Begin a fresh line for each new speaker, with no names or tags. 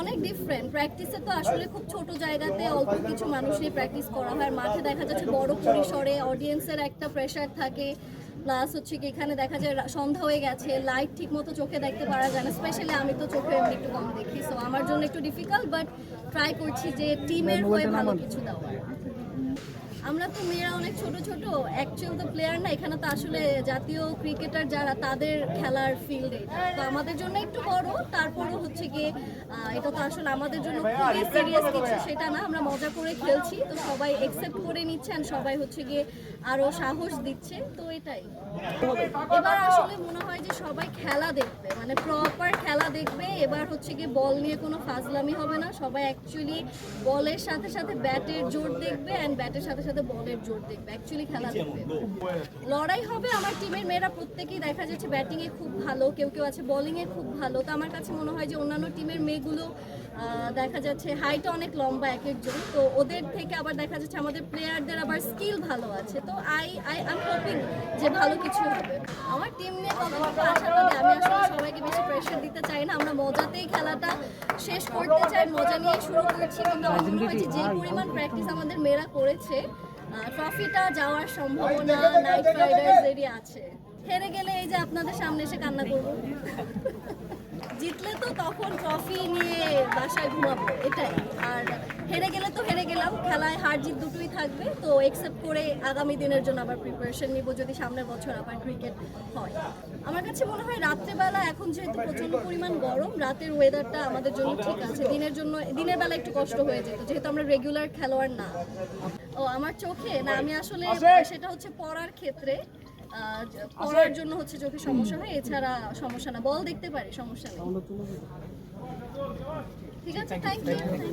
অনেক ডিফারেন্ট প্র্যাকটিসে তো আসলে খুব ছোট জায়গাতে অল্প কিছু মানুষ নিয়ে প্র্যাকটিস করা হয়। মাঠে দেখা যাচ্ছে বড় পরিসরে অডিয়েন্সের একটা প্রেশার থাকে। প্লাস হচ্ছে কি এখানে দেখা যায় সন্ধ্যা হয়ে গেছে লাইট ঠিক মতো চোখে দেখতে পারা যায় না স্পেশালি আমি তো চোখে এমনি একটু কম দেখি। সো আমার জন্য একটু ডিফিকাল্ট বাট ট্রাই করছি যে টিমের হয়ে ভালো কিছু দেওয়ার। আমরা তো মেয়েরা অনেক ছোট ছোট অ্যাকচুয়াল তো প্লেয়ার না এখানে তো আসলে জাতীয় ক্রিকেটার যারা তাদের খেলার ফিল্ডে তো আমাদের জন্য একটু বড় তারপরও হচ্ছে গিয়ে এটা তো আসলে আমাদের জন্য খুবই সিরিয়াস কিছু সেটা না আমরা মজা করে খেলছি তো সবাই একসেপ্ট করে নিচ্ছেন সবাই হচ্ছে গিয়ে আরও সাহস দিচ্ছে তো এটাই। এবার আসলে মনে হয় যে সবাই খেলা দেখবে মানে প্রপার খেলা দেখবে। এবার হচ্ছে গিয়ে বল নিয়ে কোনো ফাজলামি হবে না। সবাই অ্যাকচুয়ালি বলের সাথে সাথে ব্যাটের জোর দেখবে অ্যান্ড ব্যাটের সাথে সাথে বলের জোর দেখবে। অ্যাকচুয়ালি খেলা দেখবে। লড়াই হবে আমার টিমের মেয়েরা প্রত্যেকেই দেখা যাচ্ছে ব্যাটিংয়ে খুব ভালো কেউ কেউ আছে বোলিংয়ে খুব ভালো। তো আমার কাছে মনে হয় যে অন্যান্য টিমের মেয়েগুলো দেখা যাচ্ছে হাইট অনেক লম্বা এক একজন। তো ওদের থেকে আবার দেখা যাচ্ছে আমাদের প্লেয়ারদের আবার স্কিল ভালো আছে। তো আই আই আম হোপিং যে ভালো কিছু হবে। আমার টিম নিয়ে কতটুকু আশাবাদী আমি আসলে সবাইকে বেশি প্রেশার দিতে চাই না। আমরা মজাতেই খেলাটা শেষ করতে চাই, মজা নিয়ে শুরু করছি। কিন্তু আমার মনে যে পরিমাণ প্র্যাকটিস আমাদের মেয়েরা করেছে ট্রফিটা যাওয়ার সম্ভাবনা নাইট রাইডার্সেরই আছে। হেরে গেলে এই যে আপনাদের সামনে এসে কান্না করব। জিতলে তো তখন ট্রফি নিয়ে বাসায় ঘুমাবো, এটাই। আর গেলাম খেলায় হার জিত দুটোই থাকবে তো একসেপ্ট করে আগামী দিনের জন্য আবার প্রিপারেশন নিব যদি সামনের বছর আবার ক্রিকেট হয়। আমার কাছে মনে হয় রাত্রেবেলা এখন যেহেতু প্রচণ্ড পরিমাণ গরম রাতের ওয়েদারটা আমাদের জন্য ঠিক আছে। দিনের জন্য দিনের বেলা একটু কষ্ট হয়ে যেত যেহেতু আমরা রেগুলার খেলোয়াড় না। ও আমার চোখে না আমি আসলে সেটা হচ্ছে পড়ার ক্ষেত্রে পড়ার জন্য হচ্ছে চোখে সমস্যা হয় এছাড়া সমস্যা না। বল দেখতে পারি সমস্যা নেই। ঠিক আছে থ্যাংক ইউ থ্যাংক ইউ